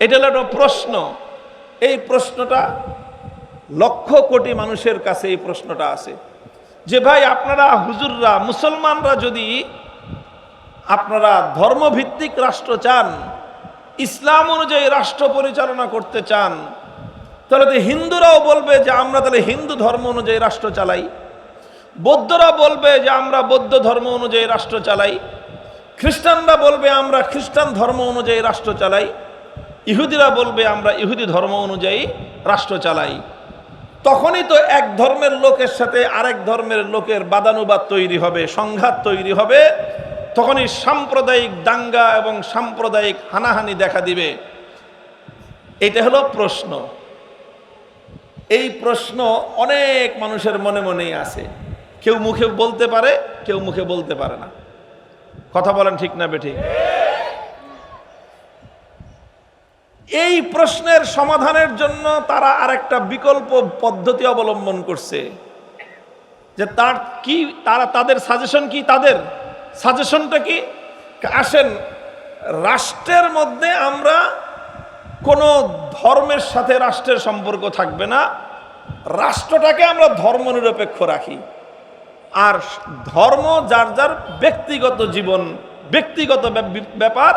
এটা হলো একটা প্রশ্ন। এই প্রশ্নটা লক্ষ কোটি মানুষের কাছে এই প্রশ্নটা আছে। যে ভাই, আপনারা হুজুররা, মুসলমানরা যদি আপনারা ধর্মভিত্তিক রাষ্ট্র চান, ইসলাম অনুযায়ী রাষ্ট্র পরিচালনা করতে চান, তাহলে তো হিন্দুরাও বলবে যে আমরা তাহলে হিন্দু ধর্ম অনুযায়ী রাষ্ট্র চালাই। বৌদ্ধরা বলবে যে আমরা বৌদ্ধ ধর্ম অনুযায়ী রাষ্ট্র চালাই। খ্রিস্টানরা বলবে আমরা খ্রিস্টান ধর্ম অনুযায়ী রাষ্ট্র চালাই। ইহুদিরা বলবে, আমরা ইহুদি ধর্ম অনুযায়ী রাষ্ট্র চালাই। তখনই তো এক ধর্মের লোকের সাথে আরেক ধর্মের লোকের বাদানুবাদ তৈরি হবে, সংঘাত তৈরি হবে। তখনই সাম্প্রদায়িক দাঙ্গা এবং সাম্প্রদায়িক হানাহানি দেখা দিবে। এটা হলো প্রশ্ন। এই প্রশ্ন অনেক মানুষের মনে মনেই আছে। কেউ মুখে বলতে পারে, কেউ মুখে বলতে পারে না। কথা বলেন ঠিক না বেঠিক? এই প্রশ্নের সমাধানের জন্য তারা আরেকটা বিকল্প পদ্ধতি অবলম্বন করছে। যে তার কি, তারা, তাদের সাজেশন কি তাদের? সাজেশনটা কি? আসেন, রাষ্ট্রের মধ্যে আমরা কোনো ধর্মের সাথে রাষ্ট্রের সম্পর্ক থাকবে না। রাষ্ট্রটাকে আমরা ধর্ম নিরপেক্ষ রাখি। আর ধর্ম যার যার ব্যক্তিগত জীবন, ব্যক্তিগত ব্যাপার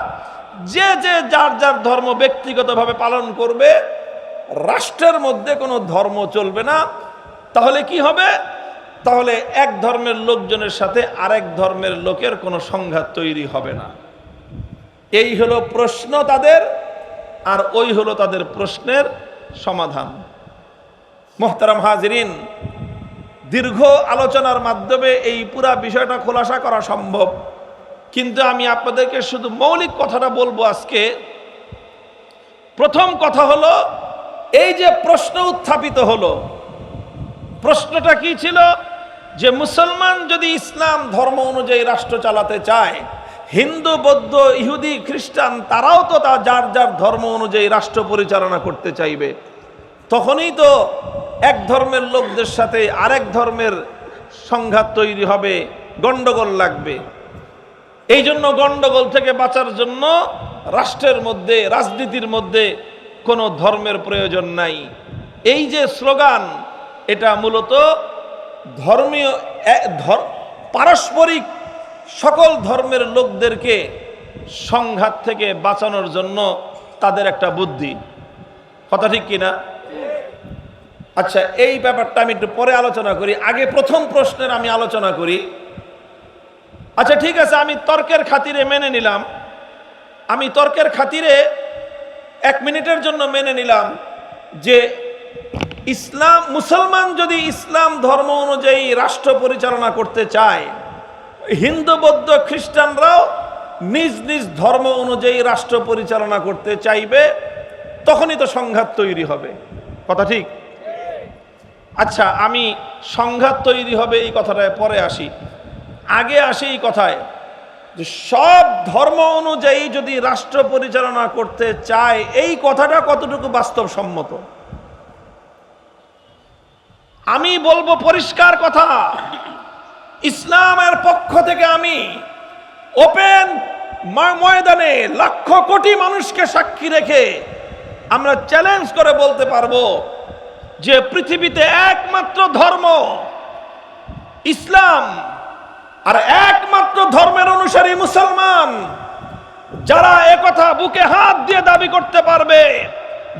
যে যে যার যার ধর্ম ব্যক্তিগতভাবে পালন করবে, রাষ্ট্রের মধ্যে কোনো ধর্ম চলবে না। তাহলে কি হবে? তাহলে এক ধর্মের লোকজনের সাথে আরেক ধর্মের লোকের কোনো সংঘাত তৈরি হবে না। এই হলো প্রশ্ন তাদের, আর ওই হলো তাদের প্রশ্নের সমাধান। মোহতারাম হাজরিন, দীর্ঘ আলোচনার মাধ্যমে এই পুরা বিষয়টা খোলাসা করা সম্ভব। কিন্তু আমি আপনাদেরকে শুধু মৌলিক কথাটা বলব আজকে। প্রথম কথা হলো, এই যে প্রশ্ন উত্থাপিত হলো, প্রশ্নটা কি ছিল? যে মুসলমান যদি ইসলাম ধর্ম অনুযায়ী রাষ্ট্র চালাতে চায়, হিন্দু, বৌদ্ধ, ইহুদি, খ্রিস্টান, তারাও তো তা যার যার ধর্ম অনুযায়ী রাষ্ট্র পরিচালনা করতে চাইবে। তখনই তো এক ধর্মের লোকদের সাথে আরেক ধর্মের সংঘাত তৈরি হবে, গন্ডগোল লাগবে। এই জন্য গন্ডগোল থেকে বাঁচার জন্য রাষ্ট্রের মধ্যে, রাজনীতির মধ্যে কোনো ধর্মের প্রয়োজন নাই। এই যে স্লোগান, এটা মূলত ধর্মীয় পারস্পরিক সকল ধর্মের লোকদেরকে সংঘাত থেকে বাঁচানোর জন্য তাদের একটা বুদ্ধি। কথা ঠিক কিনা? আচ্ছা এই ব্যাপারটা আমি একটু পরে আলোচনা করি। আগে প্রথম প্রশ্নের আমি আলোচনা করি। আচ্ছা ঠিক আছে, আমি তর্কের খাতিরে মেনে নিলাম। আমি তর্কের খাতিরে এক মিনিটের জন্য মেনে নিলাম যে ইসলাম, মুসলমান যদি ইসলাম ধর্ম অনুযায়ী রাষ্ট্র পরিচালনা করতে চায়, হিন্দু, বৌদ্ধ, খ্রিস্টানরাও নিজ নিজ ধর্ম অনুযায়ী রাষ্ট্র পরিচালনা করতে চাইবে, তখনই তো সংঘাত তৈরি হবে। কথা ঠিক? আচ্ছা আমি সংঘাত তৈরি হবে এই কথাটায় পরে আসি। আগে আসি এই কথায় যে সব ধর্ম অনুযায়ী যদি রাষ্ট্র পরিচালনা করতে চায়, এই কথাটা কতটুকু বাস্তবসম্মত? আমি বলব পরিষ্কার কথা। ইসলামের পক্ষ থেকে আমি ওপেন ময়দানে লক্ষ কোটি মানুষকে সাক্ষী রেখে আমরা চ্যালেঞ্জ করে বলতে পারব যে পৃথিবীতে একমাত্র ধর্ম ইসলাম। আর একমাত্র ধর্মের অনুসারী মুসলমান, যারা একথা বুকে হাত দিয়ে দাবি করতে পারবে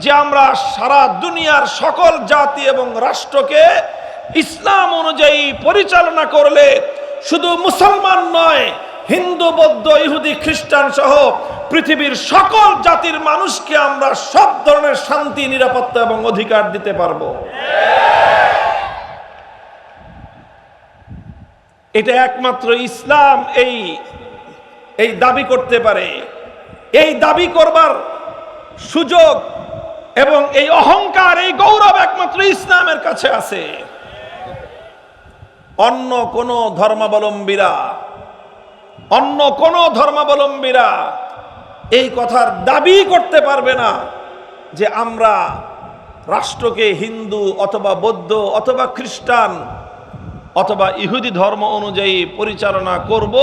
যে আমরা সারা দুনিয়ার সকল জাতি এবং রাষ্ট্রকে ইসলাম অনুযায়ী পরিচালনা করলে শুধু মুসলমান নয়, হিন্দু, বৌদ্ধ, ইহুদি, খ্রিস্টান সহ পৃথিবীর সকল জাতির মানুষকে আমরা সব ধরনের শান্তি, নিরাপত্তা এবং অধিকার দিতে পারব। এটা একমাত্র ইসলাম এই এই দাবি করতে পারে। এই দাবি করবার সুযোগ এবং এই অহংকার, এই গৌরব একমাত্র ইসলামের কাছে আছে। অন্য কোন ধর্মাবলম্বীরা, অন্য কোন ধর্মাবলম্বীরা এই কথার দাবি করতে পারবে না যে আমরা রাষ্ট্রকে হিন্দু অথবা বৌদ্ধ অথবা খ্রিস্টান অথবা ইহুদি ধর্ম অনুযায়ী পরিচালনা করব,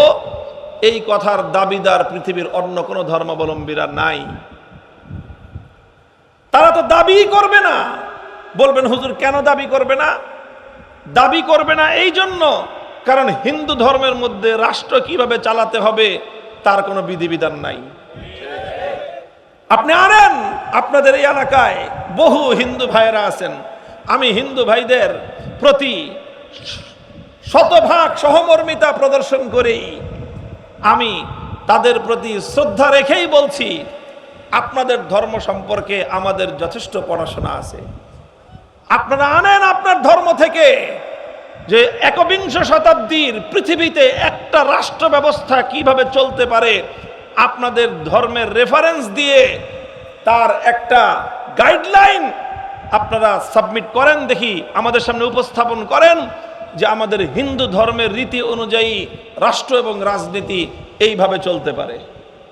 এই কথার দাবিদার পৃথিবীর অন্য কোনো ধর্মাবলম্বীরা নাই। তারা তো দাবি করবে না। বলবেন, হুজুর, কেন দাবি করবে না? দাবি করবে না এই জন্য, কারণ হিন্দু ধর্মের মধ্যে রাষ্ট্র কীভাবে চালাতে হবে, তার কোনো বিধিবিধান নাই। আপনি আনেন, আপনাদের এই এলাকায় বহু হিন্দু ভাইয়েরা আছেন। আমি হিন্দু ভাইদের প্রতি শতভাগ সহমর্মিতা প্রদর্শন করেই আমি তাদের প্রতি শ্রদ্ধা রেখেই বলছি, আপনাদের ধর্ম সম্পর্কে আমাদের যথেষ্ট পড়াশোনা আছে। আপনারা আনেন আপনার ধর্ম থেকে যে একবিংশ শতাব্দীর পৃথিবীতে একটা রাষ্ট্র ব্যবস্থা কীভাবে চলতে পারে, আপনাদের ধর্মের রেফারেন্স দিয়ে তার একটা গাইডলাইন আপনারা সাবমিট করেন, দেখি আমাদের সামনে উপস্থাপন করেন। যে আমাদের হিন্দু ধর্মের রীতি অনুযায়ী রাষ্ট্র এবং রাজনীতি এইভাবে চলতে পারে।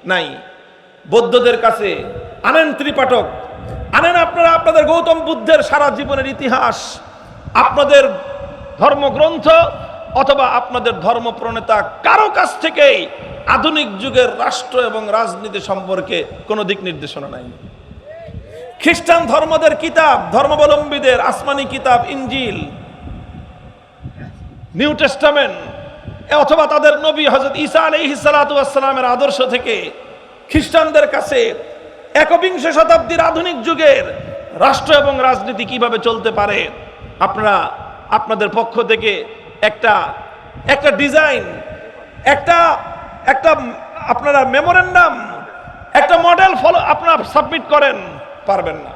নাই। বৌদ্ধদের কাছে আনেন ত্রিপাঠক আনেন আপনারা আপনাদের গৌতম বুদ্ধের সারা জীবনের ইতিহাস, আপনাদের ধর্মগ্রন্থ অথবা আপনাদের ধর্ম প্রণেতা কারও কাছ থেকেই আধুনিক যুগের রাষ্ট্র এবং রাজনীতি সম্পর্কে কোনো দিক নির্দেশনা নাই। খ্রিস্টান ধর্মদের কিতাব, ধর্মাবলম্বীদের আসমানি কিতাব, ইঞ্জিল নিউ টেস্টামেন্ট অথবা তাদের নবী হজরত ঈসা আলহি সালাতামের আদর্শ থেকে খ্রিস্টানদের কাছে একবিংশ শতাব্দীর আধুনিক যুগের রাষ্ট্র এবং রাজনীতি কীভাবে চলতে পারে, আপনারা আপনাদের পক্ষ থেকে একটা একটা ডিজাইন, একটা একটা আপনারা মেমোরেন্ডাম, একটা মডেল ফলো, আপনারা সাবমিট করেন, পারবেন না।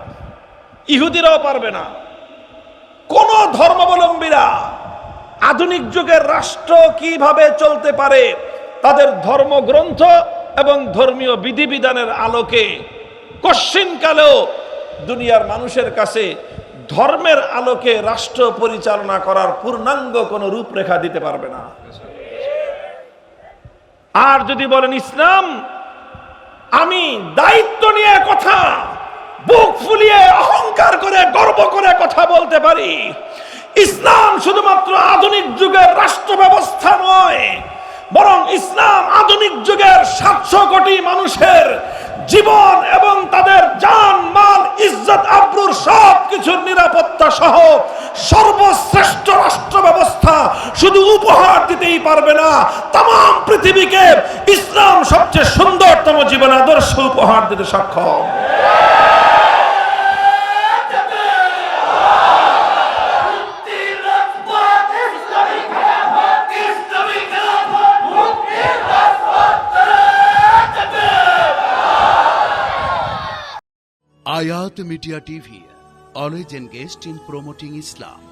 ইহুদিরাও পারবে না। কোন ধর্মাবলম্বীরা আধুনিক যুগের রাষ্ট্র কীভাবে চলতে পারে, তাদের ধর্মগ্রন্থ এবং ধর্মীয় বিধিবিধানের আলোকে কশ্চিনকালেও দুনিয়ার মানুষের কাছে ধর্মের আলোকে রাষ্ট্র পরিচালনা করার পূর্ণাঙ্গ কোনো রূপরেখা দিতে পারবে না। আর যদি বলেন, ইসলাম, আমি দায়িত্ব নিয়ে কথা, বুক ফুলিয়ে অহংকার করে গর্ব করে কথা বলতে পারি ইসলাম শুধুমাত্র আধুনিক যুগের রাষ্ট্র ব্যবস্থা নয়, বরং ইসলাম আধুনিক যুগের সাতশো কোটি মানুষের জীবন এবং তাদের জান, মাল, ইজ্জত, আব্রুর সব কিছুর নিরাপত্তা সহ সর্বশ্রেষ্ঠ রাষ্ট্র ব্যবস্থা শুধু উপহার দিতেই পারবে না। তাম পৃথিবীকে ইসলাম সবচেয়ে সুন্দরতম জীবন আদর্শ উপহার দিতে সক্ষম। Ayat Media TV, always engaged in promoting Islam.